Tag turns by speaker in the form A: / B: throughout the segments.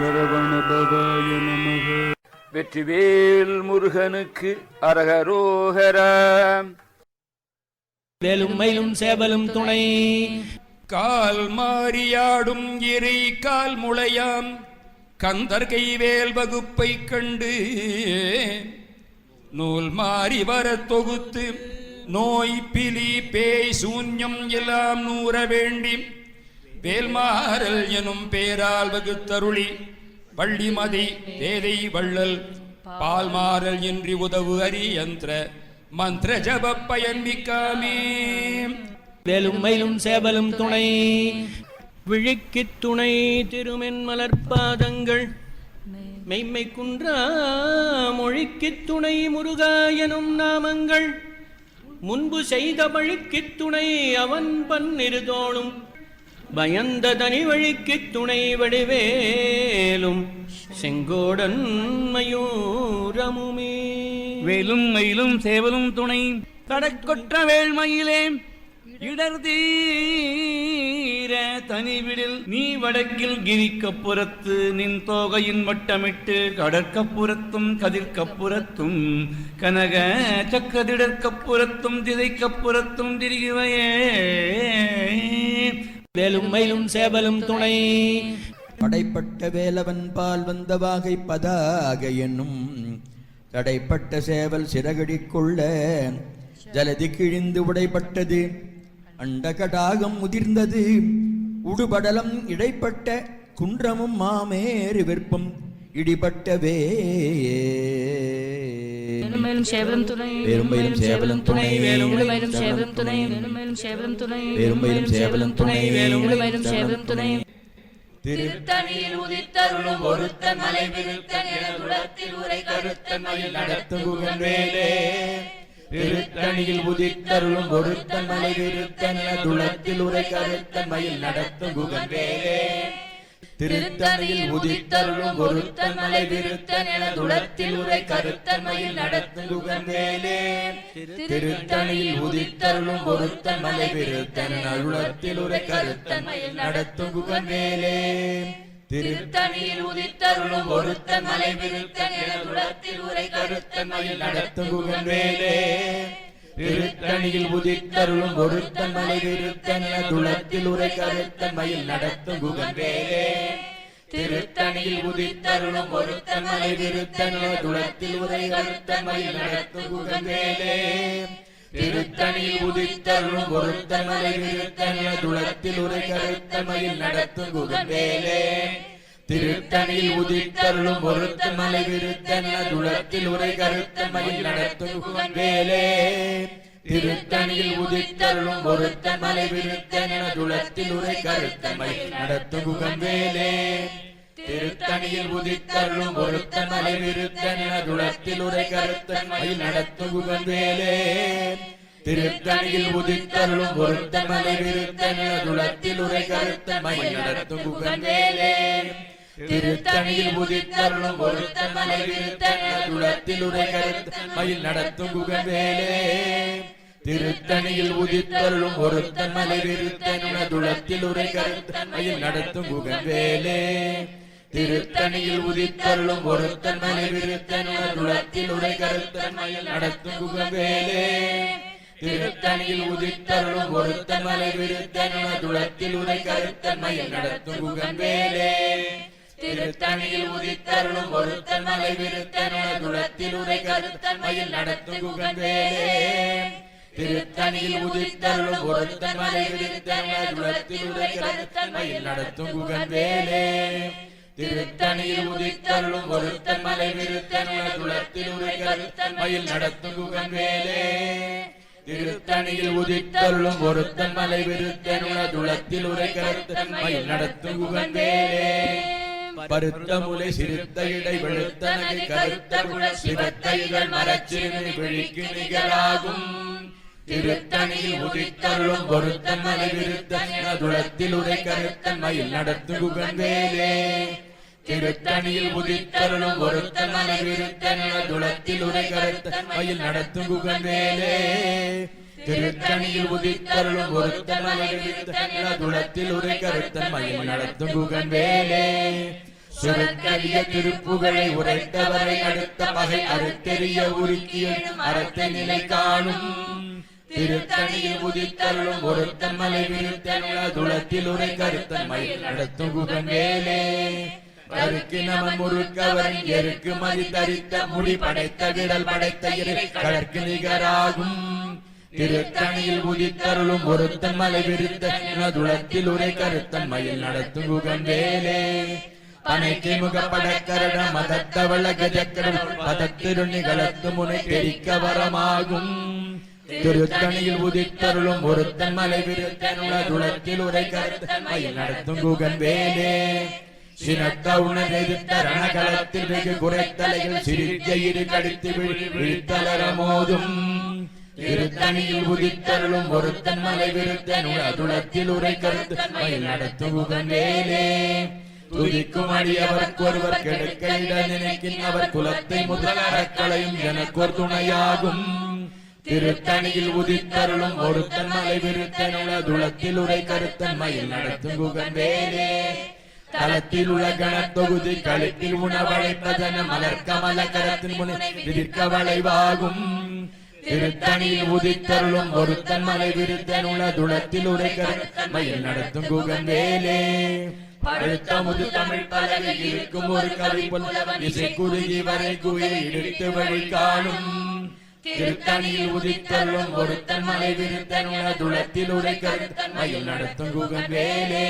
A: சரவண பவாய நமக.
B: வெற்றிவேல் முருகனுக்கு அரகரோகரா.
C: வேலும் மயிலும் சேவலும் துணை.
B: கால் மாறியாடும் இறை கால் முளையாம். கந்தர் கைவேல் வகுப்பை கண்டு நூல் மாறி வர தொகுத்து நோய் பிலி பேய் சூன்யம் எல்லாம் நூற வேண்டி வேல்மாறல் எனும் பேரால் வகுத்தருளி வள்ளிமதி வேதை வள்ளல் பால்மாறல் இன்றி உதவு அரியந்திர மந்திர ஜப பயன்மிக்காமே
C: வேலும் மயிலும் சேவலும் துணை விழிக்கு துணை திருமென் மலர்பாதங்கள் மெய்மை குன்றா மொழிக்கு துணை முருகா எனும் நாமங்கள் முன்பு செய்த வழிக்குத் துணை அவன் பன்னிருதோளும் பயந்த தனி வழிக்கு துணை வடிவேலும் செங்கோடன் மயூரமுமே.
A: வேலும் மயிலும் சேவலும் துணை கடற்கொற்ற வேள்மயிலே இடர் தீர தனிவிடில் நீ வடக்கில் கிரிக்கப்புறத்து நின் தோகையின் வட்டமிட்டு கடற்கப்புறத்தும் கதிர்க்கப்புறத்தும் கனக சக்கதிடற்கப்புறத்தும் திதைக்கப்புறத்தும் திரிகுவையே
C: வேலும் மயிலும் சேவலும் துணை.
D: படைப்பட்ட வேலவன் பால் வந்த வாகை பதாக என்னும். தடைப்பட்ட சேவல் சிறகடிக்குள்ள ஜலதி கிழிந்து உடைப்பட்டது அண்டகடாகம் முதிர்ந்தது. உடுபடலம் இடைப்பட்ட குன்றமும் மாமேறு விற்பம் இடிபட்டவே
E: மேலும் சேவலும் துணை
D: வேலும் மேலும் சேவலும் துணை
E: வேலும் மேலும் சேவலும் துணை வேலும் மேலும் சேவலும் துணை
D: வேலும் மேலும் சேவலும் துணை
E: வேலும் மேலும் சேவலும் துணை
D: திரு
E: திருத்தணியில் உதித்தருளும் ஒருத்தன் மலை விருத்தன் என குலத்தில் உரை கருத்தன் மயில்
D: நடத்துகுகன் வேலே திருத்தணியில் உதித்தருளும் ஒருத்தன் மலை விருத்தன் என துளத்தில் உரை கருத்தன் மயில் நடத்தும் குகன் வேலே திருத்தணியில் உதித்தருளும் ஒருத்தன் மலை விருத்தன் என துளத்தில் உரை கருத்தன்மையில் மயில் நடத்தும் திருத்தணியில் உதித்தருளும் ஒருத்தன் மலை விருத்தன் என உரை கருத்தன்மையில் நடத்தும் குகன்
E: திருத்தணியில் உதித்தருளும் ஒருத்தன் மலை விருத்தன் என குலத்தில் உரை கருத்தன்மையில் மயில்
D: வேலே திருத்தணியில் உதித்தருளும் ஒருத்தன் மலை திருத்தன துளத்தில் உரை கருத்தன் மயில் நடத்தும் குகன் திருத்தணியில் உதித்தருளும் ஒருத்தன் மலை திருத்தன துளத்தில் உரை கருத்தன் மயில் நடத்தும் குகன் திருத்தணியில் உதித்தருளும் ஒருத்தன் மலை திருத்தன துளத்தில் உரை கருத்தன் மயில் நடத்தும் குகன்றேலே திருத்தணியில் உதித்தருளும் ஒருத்த மலை விருத்தன் துளத்தில் உரை கருத்த மயில் நடத்தும் வேலே. திருத்தணியில் உதித்தருளும் ஒருத்த மலை விருத்தன் துளத்தில் உரை கருத்த மயில் நடத்தும் வேலே. திருத்தணியில் உதித்தருளும் ஒருத்த மலை விருத்தன் துளத்தில் உரை கருத்த மயில் நடத்தும் வேலே. திருத்தணியில் உதித்தருளும் ஒருத்த மலை விருத்தன் துளத்தில் உரை கருத்த மயில் நடத்தும் வேலே. திருத்தணியில் உதித்தருளும் ஒருத்தன் மலை விருத்தன் என துளத்தில் உரை கருத்தன் மயில் நடத்தும் குகன் திருத்தணியில் உதித்தருளும் ஒருத்தன் மலை விருத்தன் என துளத்தில் உரை கருத்தன் மயில் நடத்தும் குகன் திருத்தணியில் உதித்தருளும் ஒருத்தன் மலை விருத்தன் என துளத்தில் உரை கருத்தன் மயில் நடத்தும் குகன் திருத்தணியில் உதித்தருளும் ஒருத்தன் மலை விருத்தன் என துளத்தில் உரை கருத்தன் மயில் நடத்தும் குகன் திருத்தணியில் உதித்தருளும் ஒருத்தன் மலை விருத்தன் என துளத்தில் உரை கருத்தன் மயில் நடத்தும் குகன் திருத்தணியில் உதித்தருளும் ஒருத்தன் மலை விருத்தன் என துளத்தில் உரை கருத்தன் மயில் நடத்தும் குகன் திருத்தணியில் உதித்தருளும் ஒருத்தன் மலை விருத்தன் என துளத்தில் உரை கருத்தன் மயில் நடத்தும் குகன் திருத்தணியில் உதித்தருளும் ஒருத்தன் மலை விருத்தன் என துளத்தில் உரை கருத்தன் மயில் நடத்தும் குகன் பருத்த முலை சிறுத்த இடை வெளுத்த நகை கருத்த குழல் சிவத்த இதழ் மரச்சிறுமி விழிக்கு நிகராகும் திருத்தணியில் உதித்தருளும் ஒருத்தன் மலை விருத்தன் துளத்தில் உரை கருத்தன் மயில் நடத்தும் குகன் வேலே திருத்தணியில் உதித்தருளும் ஒருத்தன் மலை விருத்தன் துளத்தில் உரை கருத்தன் மயில் நடத்தும் குகன் வேலே திருத்தணியில் உதித்தருளும் ஒருத்தன் மலை விருத்தன் துளத்தில் உரை கருத்தன் மயில் நடத்தும் குகன் வேலே சுரக்கரிய திருப்புகழை உரைத்தவரை அடுத்த பகை அறுத்தெறிய உருக்கி எழும் அறத்தை நிலை காணும். திருத்தணியில் உதித்தருளும் ஒருத்தன் மலை விருத்தனுள்ள துளத்தில் உரை கருத்தன் மயில் நடத்தும் குகன் வேலே கருக்கு நமன் முறுக்கவரின் எருக்கு மதி தரித்த முடி படைத்த விடல் படைத்த இறை கடற்கு நிகராகும். திருத்தணியில் உதித்தருளும் ஒருத்தன் மலை விருத்த துளத்தில் உரை கருத்தன் மயில் நடத்தும் குகன் வேலே பனைக்கு முகப்படக்கரட மதத்தவள கஜக்கரல் பதத்திருணி கலத்து முனை தெரிக்க வரமாகும் திருத்தணியில் உதித்தருளும் ஒருத்தன் மலை விருத்தனுள துளத்தில் உரை கருத்தன் மயில் நடத்தும் குகன் வேலே சினத்த உணர்ந்த ரணகலத்தில் வெகு குறைத்தலையில் சிரித்த இரு கடித்து விழித்தலர மோதும் திருத்தணியில் உதித்தருளும் ஒருத்தன் மலை விருத்தனுள்ள துளத்தில் உரை கருத்து மயில் நடத்தும் குகன் வேலே துதிக்கும் அடியவர்க்கு ஒருவர் கெடுக்க இட நினைக்கின் அவர் குலத்தை முதல் அறக்களையும் எனக்கோர் துணையாகும். திருத்தணியில் உதித்தருளும் ஒருத்தன் மலை விருத்தனுள்ள துளத்தில் உரை கருத்தன் மயில் நடத்தும் குகன் தளத்தில் உள்ள கணத்தொகுதி கழுத்தில் உணவழைப்பதன மலர் கரத்தின் முனை விதிர்க்க வளைவாகும். திருத்தணியில் உதித்தருளும் ஒருத்தன் மலை விருத்தனுள்ள துளத்தில் உரை கருத்தன் மயில் நடத்தும் குகன் வேலே முது தமிழ் பலகை இருக்கும் ஒரு கவி புலவன் இசை குறுகி வரை குயை இடித்து வழி காணும். திருத்தணியில் உதித்தருளும் ஒருத்தன் மலை விருத்தன் துளத்தில் உரை கருத்தன் மயில் நடத்தும் குகன் வேலே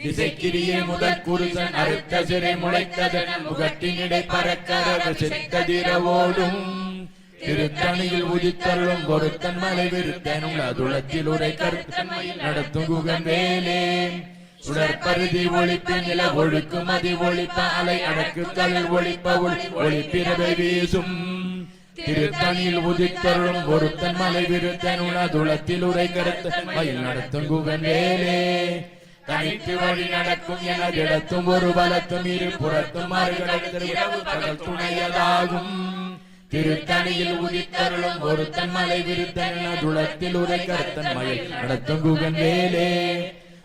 D: திசைக்கிரியே முதற் குருசன் அறுத்த சிறை முளைத்ததன் முகட்டினிடை பறக்கரவ செத்ததிரவோடும் திருத்தணியில் உதித்தருளும் ஒருத்தன் மலை விருத்தனும் அதுளத்தில் உரை கருத்தன் நடத்தும் குகன் வேலே சுடற்பருதி ஒளிப்பு நில ஒழுக்கும் அதி ஒழிப்ப அலை அடக்கு தலை ஒழிப்ப ஒளி ஒளிப்பிறவை வீசும். திருத்தனில் உதித்தருளும் ஒருத்தன் மலை விருத்தன் துளத்தில் உரை கருத்த மயில் நடத்தும் குகன் வேலே. தனித்து வழி நடக்கும் எனதிடத்தும் ஒரு பலத்தும் இரு புறத்தும் மறுகடத்தில் துணையதாகும். திருத்தணியில் உதித்தருளும் ஒருத்தன் மலை விருத்தன் துளத்தில் உரை கருத்தன் மயில் நடத்தும் குகன் வேலே.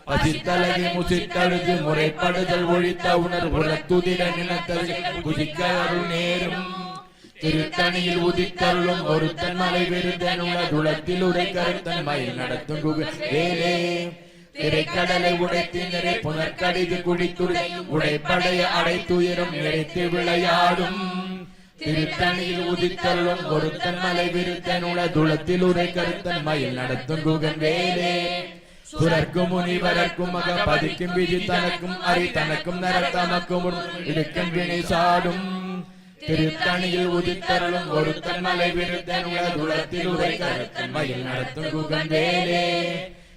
D: பசித்தலகி முசித்தழுது முறைப்படுதல் ஒழித்த உணர்வுற துதிர நிலத்தது. குதிக்க அருள் நேரும். திருத்தணியில் உதித்தருளும் ஒருத்தன் மலை விருந்தன் துளத்தில் உரை கருத்தன் மயில் நடத்தும் வேலே திரைக்கடலை உடைத்து நிறை புனற்கடிது குடித்துறை. உடைப்படைய அடைத்துயரும் நிறைத்து விளையாடும். திருத்தணியில் உதித்தருளும் ஒருத்தன் மலை விருத்தன் துளத்தில் உரை கருத்தன் மயில் நடத்தும் குகன் வேலே சுரர்க்கும் முனிவரர்க்கும் மக பதிக்கும் விதி தனக்கும் அரி தனக்கும் நர இடுக்கும் வினை சாடும் திருத்தணியில் உதித்தருளும் ஒருத்தன் மலை விருத்தன் துளத்தில் உரை கருத்தன் மயில் நடத்தும் குகன் வேலே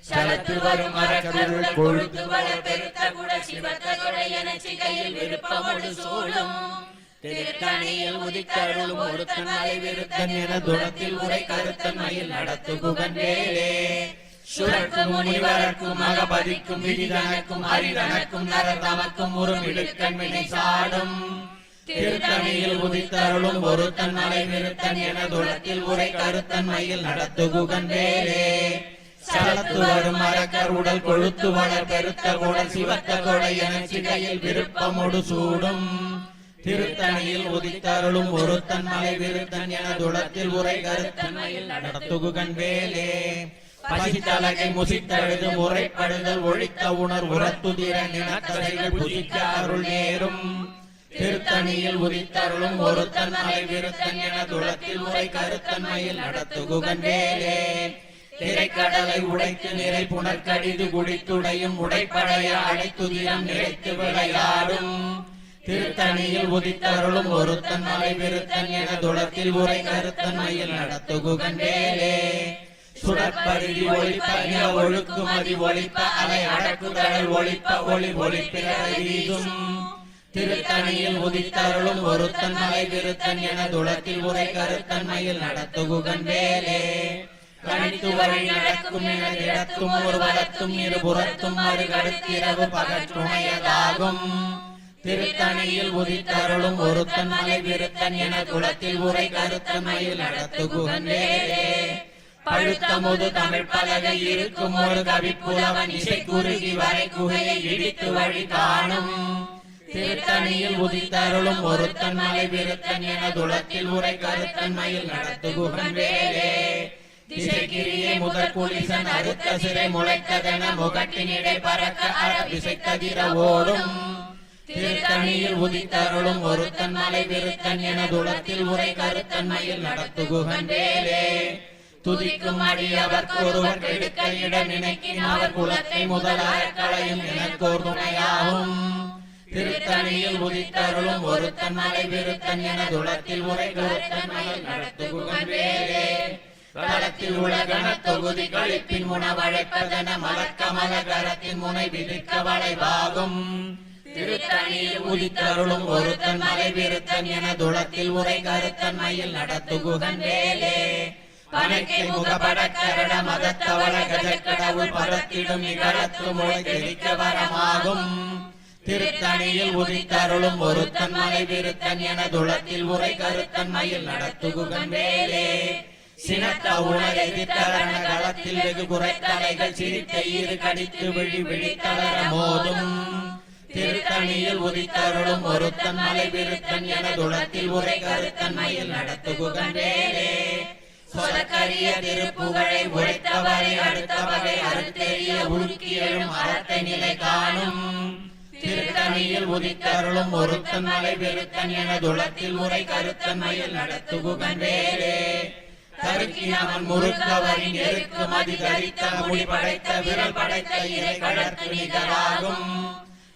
D: சலத்து வரும் அறக்கருள் கொழுத்து
E: வள பெருத்த குட சிவத்த கொடை என சிகையில் விருப்பமொடு சூழும் திருத்தணியில் உதித்தருளும் ஒருத்தன் மலை விருத்தன் என துளத்தில் உரை கருத்தன் மயில் நடத்து குகன் வேலே சுரக்கும் முனிவரக்கும் அகபதிக்கும் விதிதனக்கும் அரிதனக்கும் நரதமக்கும் உறும் இடுக்கண் வினை சாடும். திருத்தணியில் உதித்தருளும் ஒருத்தன் மலை நிறுத்தன் என துளத்தில் உரை கருத்தன் மயில் நடத்து குகன் வேலே சலத்து வரும் அரக்கர் உடல் கொழுத்து வளர் பெருத்த குடல் சிவத்த கொடை என சிகையில் விருப்பமொடு சூடும். திருத்தணியில் உதித்தருளும் ஒருத்தன் மலை விருத்தன் என துளத்தில் உரை கருத்தன் மயில் நடத்துகுகன் வேலே பசித்தலகை முசித்தழுது முறைப்படுதல் ஒழித்த உணர் உரத்துதிர நினத்தலைகள் புதிக்க அருள் நேரும். திருத்தணியில் உதித்தருளும் ஒருத்தன் மலை விருத்தன் என துளத்தில் உரை கருத்தன்மையில் நடத்துகுகன் வேலே திரைக்கடலை உடைத்து நிறை புனற்கடிது குடித்துடையும் உடைப்படைய அடைத்துதிரம் நிறைத்து விளையாடும். திருத்தணியில் உதித்தருளும் ஒருத்தன் மலை விருத்தன் என துளத்தில் உரை கருத்தன்மையில் நடத்துகுகன் வேலே சுடற்பருதி ஒழிப்ப நில ஒழுக்குமதி ஒழிப்ப அலை அடக்குதலை ஒழிப்ப ஒளி ஒளிப்பிறரை வீசும் திருத்தணியில் உதித்தருளும் ஒருத்தன் மலை விருத்தன் என துளத்தில் உரை கருத்தன்மையில் நடத்துகுகன் வேலே. கணித்து வழி நடக்கும் என இடத்தும் ஒரு வலத்தும் இருபுறத்தும் மறுகடுத்திரவு பகற்றுணையதாகும். திருத்தணியில் உதித்தருளும் ஒருத்தன் மலை விருத்தன் என குளத்தில் உரை கருத்தன்மையில் நடத்துகுகன் வேலே. பழுத்தமுது தமிழ் பலகை இருக்கும் ஒரு கவி புலவன் இசை குறுகி வரை குகையை இடித்து வழி காணும். திருத்தணியில் உதித்தருளும் ஒருத்தன் மலை விருத்தன் என துளத்தில் உரை கருத்தன்மையில் நடத்து குகன் வேலே. திசைக்கிரியை முதற் குளிசன் அறுத்த சிறை முளைத்ததென முகட்டினிடை பறக்க அரபிசைத்ததிர ஓடும். திருத்தணியில் உதித்தருளும் ஒருத்தன் மலை விருத்தன் என துளத்தில் உரை கருத்தன்மையில் நடத்து குகன் வேலே. துதிக்கும் அடியவர் ஒருவர் கெடுக்க இட நினைக்கின் குலத்தை முதலாக களையும் எனக்கோர் துணையாகும். திருத்தணியில் உதித்தருளும் ஒருத்தன் மலை விருத்தன் என துளத்தில் உரை கருத்தன் மயில் நடத்து குகன் வேலே களத்தில் உலகன தொகுதி கழிப்பின் உணவழைப்பதென மலக்கமல கரத்தின் முனை விதிக்க வளைவாகும். திருத்தணியில் உதித்தருளும் ஒருத்தன் மலை விருத்தன் என துளத்தில் உரை கருத்தன் மயில் நடத்து வேலே பனைக்கை முகபட கரட மதத்தவள கஜக்கடவுள் பரத்திடும் நிகழத்து முளை தெரிக்க வரமாகும். திருத்தணியில் உதித்தருளும் ஒருத்தன் மலை விருத்தன் என துளத்தில் உரை கருத்தன் மயில் நடத்துகுகன் வேலே சினத்த உணர் எதிர்த்தரண களத்தில் வெகு குறைத்தலைகள் சிரித்த ஈறு கடித்து விழி விழித்தளர மோதும். திருத்தணியில் உதித்தருளும் ஒருத்தன் மலை விருத்தன் என துளத்தில் உரை கருத்தன் மயில் நடத்துகுகன் வேலே சொலக்கரிய திருப்புகழை உழைத்தவரை அடுத்த வகை அறுத்தெறிய உருக்கி எழும் அறத்தை நிலை காணும். திருத்தணியில் உதித்தருளும் ஒருத்தன் மலை விருத்தன் என துளத்தில் உரை கருத்தன் மயில் நடத்து வேலே கருக்கினவன் முறுக்கவரின் எருக்கு மதி தரித்த முடி படைத்த விரல் படைத்த இறை கழற்கு நிகராகும்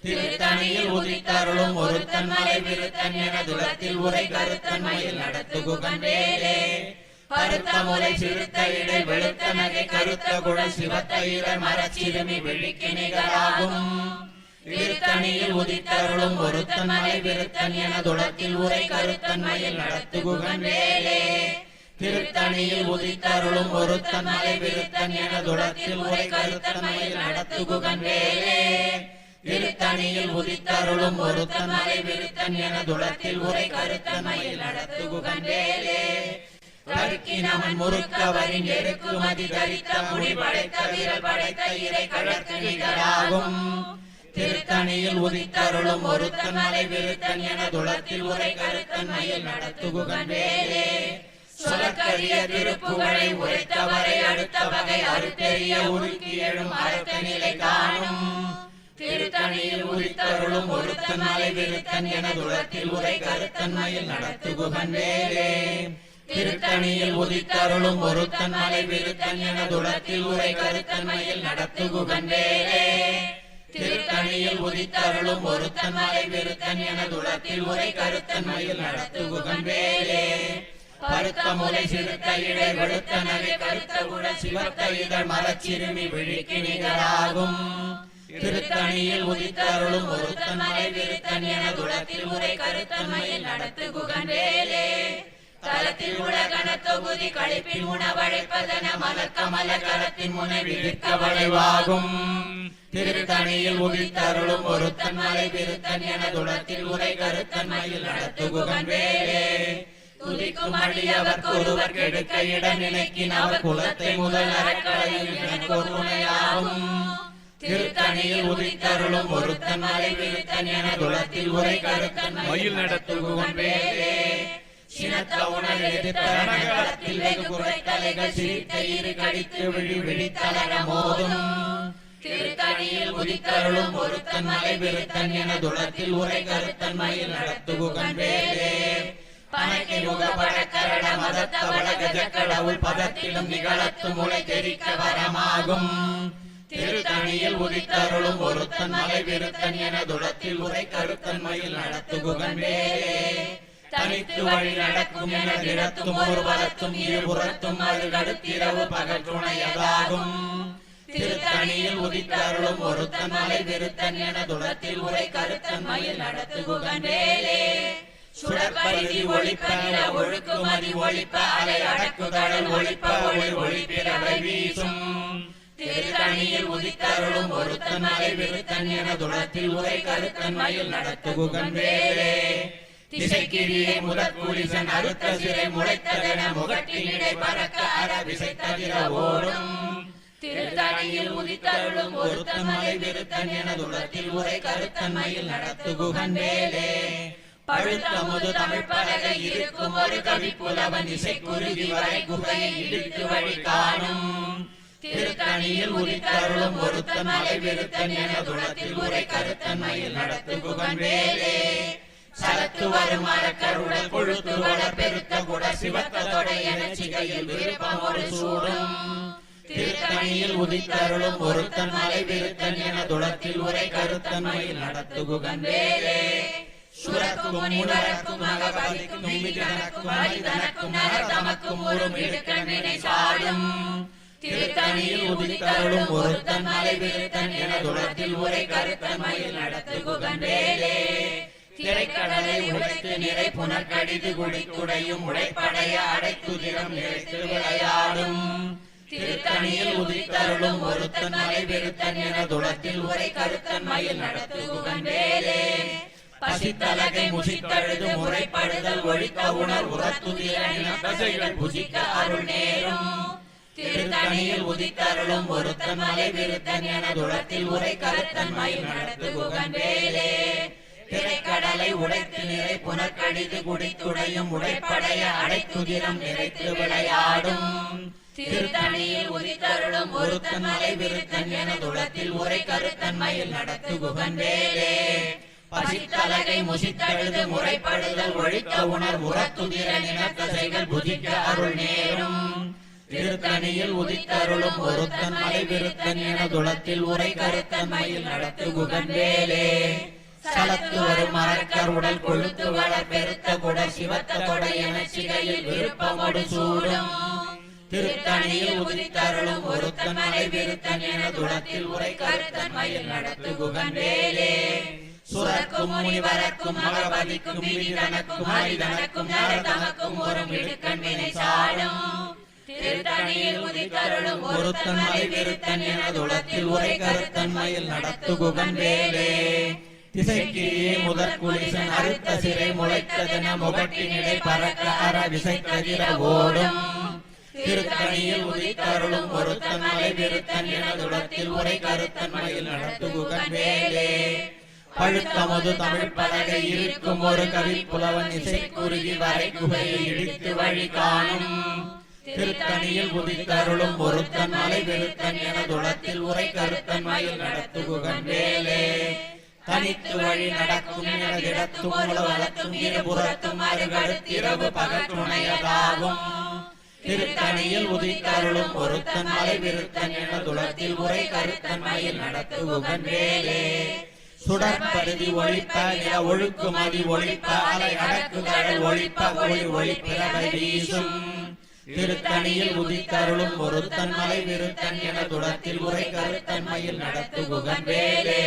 E: திருத்தணியில் உதித்தருளும் ஒருத்தன் மலை விருத்தன் என துளத்தில் உரை கருத்தன் மயில் நடத்து வேலே பருத்த முலை சிறுத்த இடை வெளுத்த நகை கருத்த குழல் சிவத்த ஈரர் மரச்சிறுமி விழிக்கு நிகராகும். திருத்தணியில் உதித்தருளும் ஒருத்தன் மலை விருத்தன் என துளத்தில் உரை கருத்தன் மயில் நடத்து குகன் வேலே திருத்தணியில் உதித்தருளும் ஒருத்தன் மலை விருத்தன் என துளத்தில் உரை கருத்தன் மயில் நடத்து குகன் வேலே திருத்தணியில் உதித்தருளும் ஒருத்தன் மலை விருத்தன் என துளத்தில் உரை கருத்தன் மயில் நடத்து குகன் வேலே தருக்கினவன் முறுக்கவரின் எருக்கு மதி தரித்த முடி படைத்த வீரல் படைத்த இறை கழற்கு நிகராகும். திருத்தணியில் உதித்தருளும் ஒருத்தன் மலை விருத்தன் என துளத்தில் உரை கருத்தன் மயில் நடத்து வேலே சொலக்கரிய திருப்புகழை உரைத்தவரை அடுத்த வகை அறுத்தெறிய உருக்கி எழும் அறுத்த நிலை காணும். திருத்தணியில் உதித்தருளும் ஒருத்தன் மலை விருத்தன் என துளத்தில் உரை கருத்தன்மையில் நடத்துகுகன் வேலே திருத்தணியில் உதித்தருளும் ஒருத்தன் மலை விருத்தன் என துளத்தில் உரை கருத்தன்மையில் நடத்து குகன் திருத்தணியில் உதித்தருளும் ஒருத்தன் மலை விருத்தன் என துளத்தில் உரை கருத்தன்மையில் நடத்து குகன் பருத்த முலை சிறுத்த இடை வெளுத்த நகை கருத்த குட சிவத்த இதழ் மரச்சிறுமி விழிக்கு நிகழாகும். திருத்தணியில் உதித்தருளும் ஒருத்தன் மலை விருத்தன் என துளத்தில் உரை கருத்தன்மையில் நடத்து குகன் தளத்தில் உலகன தொகுதி கழிப்பில் உணவழைப்பதன மலக்கமல கரத்தின் முனை விழிக்க வளைவாகும் திருத்தணியில் உதித்தருளும் ஒருத்தன் மலை விருத்தன் என துளத்தில் உரை கருத்தன் மயில் நடத்து வேலே. துதிக்கும் அடியவர் ஒருவர் கெடுக்க இடம் நினைக்கின் அவர் குலத்தை முதல் அறக்கலையில் எனக்கு ஒரு துணையாகும் திருத்தணியில் உதித்தருளும் ஒருத்தன் மலை விருத்தன் என துளத்தில் உரை கருத்தன்
F: மயில் நடத்து
E: வேலே. சினத்த உணர் எதிர்த்த ரணகளத்தில் வெகு குறைத்தலைகள் சிரித்த இரு கடித்து விழி விழித்தளர மோதும். திருத்தணியில் உதித்தருளும் ஒருத்தன் மலை விருத்தன் என துளத்தில் உரை கருத்தன் மயில் நடத்து குகன் வேலே. பனைக்கு முகபட கரட மதத்தவள கஜக்கடவுள் பதத்திலும் நிகழத்து முளை தெரிக்க வரமாகும். திருத்தணியில் உதித்தருளும் ஒருத்தன் மலை விருத்தன் என துளத்தில் உரை கருத்தன் மயில் நடத்து குகன் வேலே. தனித்து வழி நடக்கும் என திடத்தும் ஒரு பலத்தும் இருபுறத்தும் அது கடுத்திரவு பகல் துணையதாகும் திருத்தணியில் உதித்தருளும் ஒருத்தன் மலை விருத்தன் என துளத்தில் உரை கருத்தன் மயில் நடத்து குகன் வேலே சுடற்பரிதி ஒளிப்ப நில ஒழுக்குமதி ஒளிப்ப அலை அடக்குதழல் ஒளிப்ப ஒளி ஒளிப்பிறவை வீசும். திருத்தணியில் உதித்தருளும் ஒருத்தன் மலை விருத்தன் என துளத்தில் உரை கருத்தன் மயில் நடத்து குகன் வேலே திசைக்கிரியை முதற் குளிசன் அறுத்த சிறை முளைத்ததென முகட்டினிடை பறக்க அற விசைத்ததிர ஓடும். திருத்தணியில் உதித்தருளும் ஒருத்தன் மலை விருத்தன் எனதுளத்தில் உரை கருத்தன்மையில் நடத்து குகன் வேலே பழுத்தமுது தமிழ் பலகை இருக்கும் ஒரு கவி புலவன் இசை குருவி வரை குகையை இடித்து வழி காணும். திருத்தணியில் உதித்தருளும் ஒருத்தன் மலை விருத்தன் எனதுளத்தில் உரை கருத்தன்மையில் நடத்து குகன் வேலே சலத்து வரும் மரக்கருடல் கொழுத்து வளர் பெருத்த குட சிவத்த தொடை என சிகையில் விருப்பம் ஒரு சூடும். திருத்தணியில் உதித்தருளும் ஒருத்தன் மலை விருத்தன் என துளத்தில் உரை கருத்தன்மையில் நடத்து குகன் வேலே. சுரக்கும் முனிவரக்கும் நரதமக்கும் ஒரு மிடுக்கண்ணினை சாடும். திருத்தணியில் உதித்தருளும் ஒருத்தன் மலை விருத்தன் என துளத்தில் உரை கருத்தன்மையில் நடத்து குகன் வேலே. திரைக்கடலை உடைத்து நிறை புனர்கடிது குடிக்குடையும் உடைப்படைய அடைத்துதிரம் நிலைத்து விளையாடும். திருத்தணியில் உதித்தருளும் ஒருத்தன் மலை வெறுத்தன் என துளத்தில் உரை கருத்தன்மையில் நடத்து குகன் பசித்தலகை முசித்தழுது முறைப்படுதல் ஒழிக்க உணர் உரத்துதிரனின புசிக்க அருள் நேரும். திருத்தணியில் உதித்தருளும் ஒருத்தன் மலை விருத்தன் என துளத்தில் உரை கருத்தன்மையில் நடத்து குகன் திரைக்கடலை உடைத்து நிறை புனர்கடிது குடித்துடையும் உடைப்படைய அடைத்துதிரம் நிறைத்து விளையாடும். திருத்தணியில் உதித்தருளும் ஒருத்தன் மலை விருத்தன் என துளத்தில் உரை கருத்தன்மையில் நடத்து குகன் வேலே பசித்தலகை முசித்தழுது முறைப்படுதல் ஒழிக்க உணர் உரத்துதிரன் இனத்தசைகள் புதிக்க அருள் நேரும். திருத்தணியில் உதித்தருளும் ஒருத்தன் மலை விருத்தன் என துளத்தில் உரை கருத்தன்மையில் நடத்து குகன் வேலே சலத்து ஒரு மரக்கர் உடல் கொழுத்து வளர் பெருத்த குடர் சிவத்த தொடை என சிகையில் விருப்பமோடு சூடும். திருத்தணியில் உதித்தருளும் ஒருத்தன் மலை விருத்தன் என துளத்தில் உரை கருத்தன் மயில் நடத்து குகன் வேலே சுரக்கும் முனிவரக்கும் மகபதிக்கும் விதிதனக்கும் மனிதனக்கும் நரதமக்கும் ஒரு மிடுக்கண் வினை சாடும். திருத்தணியில் உதித்தருளும் ஒருத்தன் மலை விருத்தன் என துளத்தில் உரை கருத்தன் மயில் நடத்து குகன் வேலே திசைக்கிரியே முதற்குலிசன் அறுத்த சிறை முளைத்ததென முகட்டினிடை பறக்க அற விசை கதிர ஓடும். திருத்தணியில் உதித்தருளும் ஒரு தன்மலை விருத்தன் எனதுடத்தில் உரை கருத்தன்மையில் நடத்து குகன் வேலே பழுத்தமது தமிழ் பலகை இருக்கும் ஒரு கவி புலவன் இசை குறுகி வரை குகையை இடித்து வழி காணும். திருத்தணியில் உதித்தருளும் ஒருத்தன் மலை விருத்தன் என துளத்தில் உரை கருத்தன் மயில் நடத்துகுகன் வேலே தனித்து வழி நடக்கும் எனதிடத்தும் உளவளத்தும் இருபுறத்தும் அருகடுத்திரவு பகல் துணையதாகும் திருத்தணியில் உதித்தருளும் ஒருத்தன் மலை விருத்தன் என துளத்தில் உரை கருத்தன்மையில் நடத்து உகன் வேலே. சுடற்பருதி ஒழிப்ப நில ஒழுக்குமதி ஒழிப்ப அலை அடக்குதழல் ஒழிப்ப ஒளி ஒளிப்பிறவை வீசும். திருத்தணியில் உதித்தருளும் ஒருத்தன் மலை விருத்தன் என துளத்தில் உரை கருத்தன்மையில் நடத்து உகன் வேலே.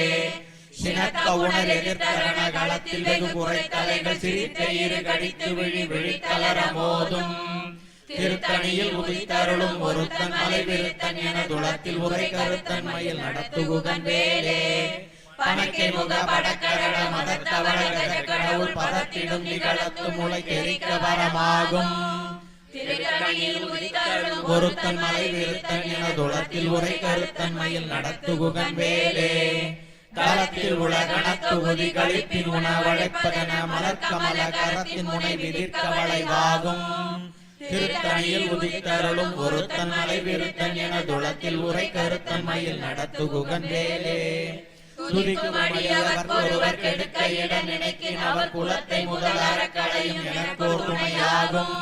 E: சினத்த உணர் எதிர்த்தரண களத்தில் வெகு குறை சிரித்த இரு கடித்து விழி விழித்தளர மோதும். திருத்தணியில் உதித்தருளும் ஒருத்தன் மலைவிருத்தன் என துளத்தில் உரை கருத்தன் மயில் நடத்துகுகன் வேலே. பணக்கை முக படக்கரட மதத்தவர கடவுள் பதத்திடும் நிகழத்து முளை தெரிக்க வரமாகும். ஒருத்தன் மலை விருத்தன் என துளத்தில் உரை கருத்தன்மையில் நடத்து குகன் வேலே. காலத்தில் உலகணத்து உதி கழிப்பின் உணவழைப்பதென மலர்க்கமல கரத்தின் முனை விதிர்க்க வளைவாகும். திருத்தணியில் உதித்தருளும் ஒருத்தன் மலை விருத்தன் என துளத்தில் உரை கருத்தன்மையில் நடத்து குகன் வேலே. துதிக்கும் அடியவர் ஒருவர் கெடுக்க இட நினைக்கின் அவர் குலத்தை முதலார களையும் எனக்கோர் துணையாகும்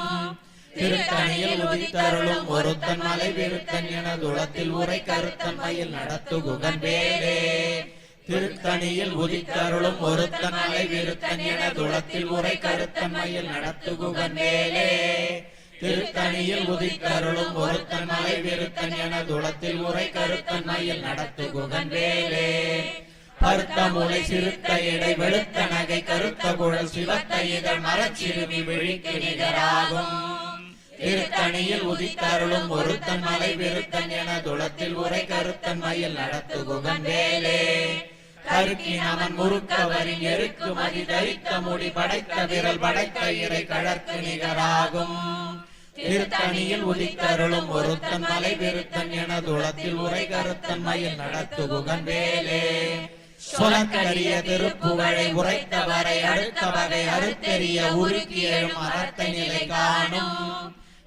E: திருத்தணியில் உதித்தருளும் ஒருத்தன் மலை விருத்தன் என துளத்தில் உரை கருத்தன்மையில் நடத்து குகன் வேலே. திருத்தணியில் உதித்தருளும் ஒருத்தன் விருத்தன் என துளத்தில் உரை கருத்தன்மையில் நடத்து குகன் திருத்தணியில் உதித்தருளும் ஒருத்தன் விருத்தன் என துளத்தில் உரை கருத்தன்மையில் நடத்து குகன் வேலே பருத்த மூளை சிறுத்த எடை வெளுத்த நகை கருத்த குழல் சிவத்த இதழ் மரச்சிறுமி விழிக்கு நிகராகும். திருத்தணியில் உதித்தருளும் ஒருத்தன் மலை விருத்தன் என துளத்தில் உரை கருத்தன் மயில் நடத்து குகன் வேலே. கருக்கின் அவன் முறுக்கவரின் எருக்கு மதி தரித்த முடி படைத்த விரல் படைத்த இறை கழற்கு நிகராகும். திருத்தணியில் உதித்தருளும் ஒருத்தன் மலை விருத்தன் என துளத்தில் உரை கருத்தன் மயில் நடத்து குகன் வேலே. சொலக்கரிய திருப்புகழை உரைத்தவரை அடுத்த வகை அறுத்தெறிய உருக்கி எழும் அறத்தை நிலை காணும்.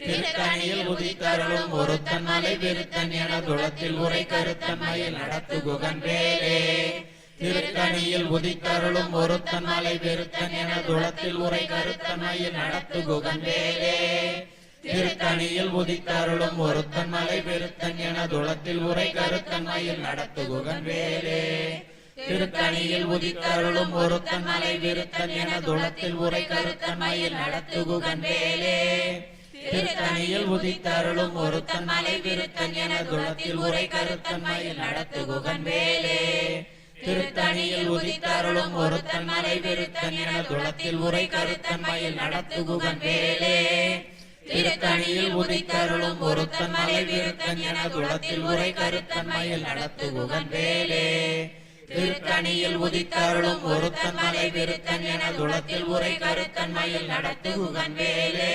E: திருத்தணியில் உதித்தருளும் ஒருத்தன் மலை விருத்தன் என துளத்தில் உரை கருத்தன் மயில் நடத்து குகன்றேலே திருத்தணியில் உதித்தருளும் ஒருத்தன் மலை விருத்தன் என துளத்தில் உரை கருத்தன் மயில் நடத்து குகன்றேலே திருத்தணியில் உதித்தருளும் ஒருத்தன் மலை விருத்தன் என துளத்தில் உரை கருத்தன் மயில் நடத்து குகன் வேலே திருத்தணியில் உதித்தருளும் ஒருத்தன் மலை விருத்தன் என துளத்தில் உரை கருத்தன் மயில் நடத்து குகன் வேலே திருத்தணியில் உதித்தருளும் ஒருத்தன் மலை விருத்தன் என துளத்தில் உரை கருத்தன் மயில் நடத்து குகன் வேலே திருத்தணியில் உதித்தருளும் ஒருத்தன் மலை விருத்தன் என துளத்தில் உரை கருத்தன் மயில் நடத்து குகன் வேலே திருத்தணியில் உதித்தருளும் ஒருத்தன் மலை விருத்தன் என துளத்தில் உரை கருத்தன் மயில் நடத்து குகன் வேலே திருத்தணியில் உதித்தருளும் ஒருத்தன் மலை விருத்தன் என துளத்தில் உரை கருத்தன் மயில் நடத்து குகன் வேலே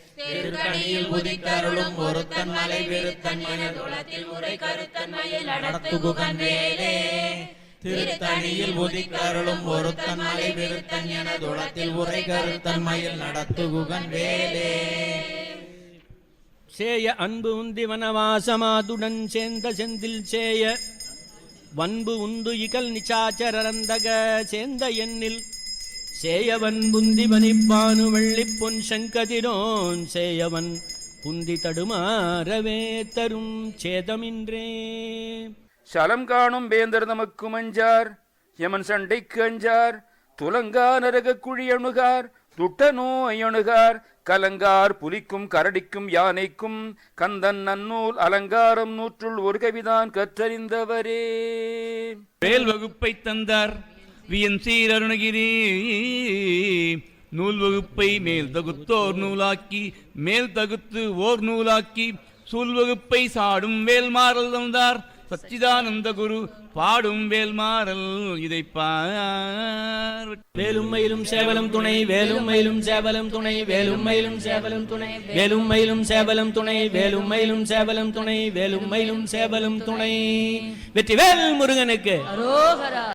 E: திருத்தணியில் உதித்தருளும் ஒருத்தன் மலை விருத்தன் என
F: துளத்தில் உரை கருத்தன் மயில்
E: நடத்து வேலே திருத்தணியில் உதித்தருளும் ஒருத்தன் மலை விருத்தன் என துளத்தில் உரை கருத்தன் மயில் நடத்துகுகன் வேலே
C: சேய அன்பு உந்தி வனவாசமாதுடன் சேர்ந்த செந்தில் சேய. வன்பு உந்து இகல் நிச்சாச்சரந்தக சேர்ந்த எண்ணில் சேயவன் புந்தி வனிப்பானு வள்ளிப் பொன் சங்கதிரோன் சேயவன் புந்தி தடுமாறவே தரும் சேதமின்றே.
B: சலம் காணும் வேந்தர் நமக்கும் அஞ்சார் யமன் சண்டைக்கு அஞ்சார் துலங்கா நரக குழி அணுகார் துட்ட நோய் அணுகார் கலங்கார் புலிக்கும் கரடிக்கும் யானைக்கும் கந்தன் நன்னூல் அலங்காரம் நூற்றுள் ஒரு கவிதான் கற்றறிந்தவரே.
A: வேல் வகுப்பை தந்தார் வியன் சீர் அருணகிரி. நூல் வகுப்பை மேல் தகுத்தோர் நூலாக்கி மேல் தகுத்து ஓர் நூலாக்கி சூல் வகுப்பை சாடும் வேல்மாறல் தந்தார். சச்சிதானந்த குரு பாடும் வேல்மாறல் இதை பார்
C: வேலும் மயிலும் சேவலம் துணை வேலும் மயிலும் சேவலம் துணை வேலும் மயிலும் சேவலம் துணை வேலும் மயிலும் சேவலம் துணை வேலும் மயிலும் சேவலம் துணை வேலும் மயிலும் சேவலம் துணை. வெற்றி வேல் முருகனுக்கு.
F: அரோகரா.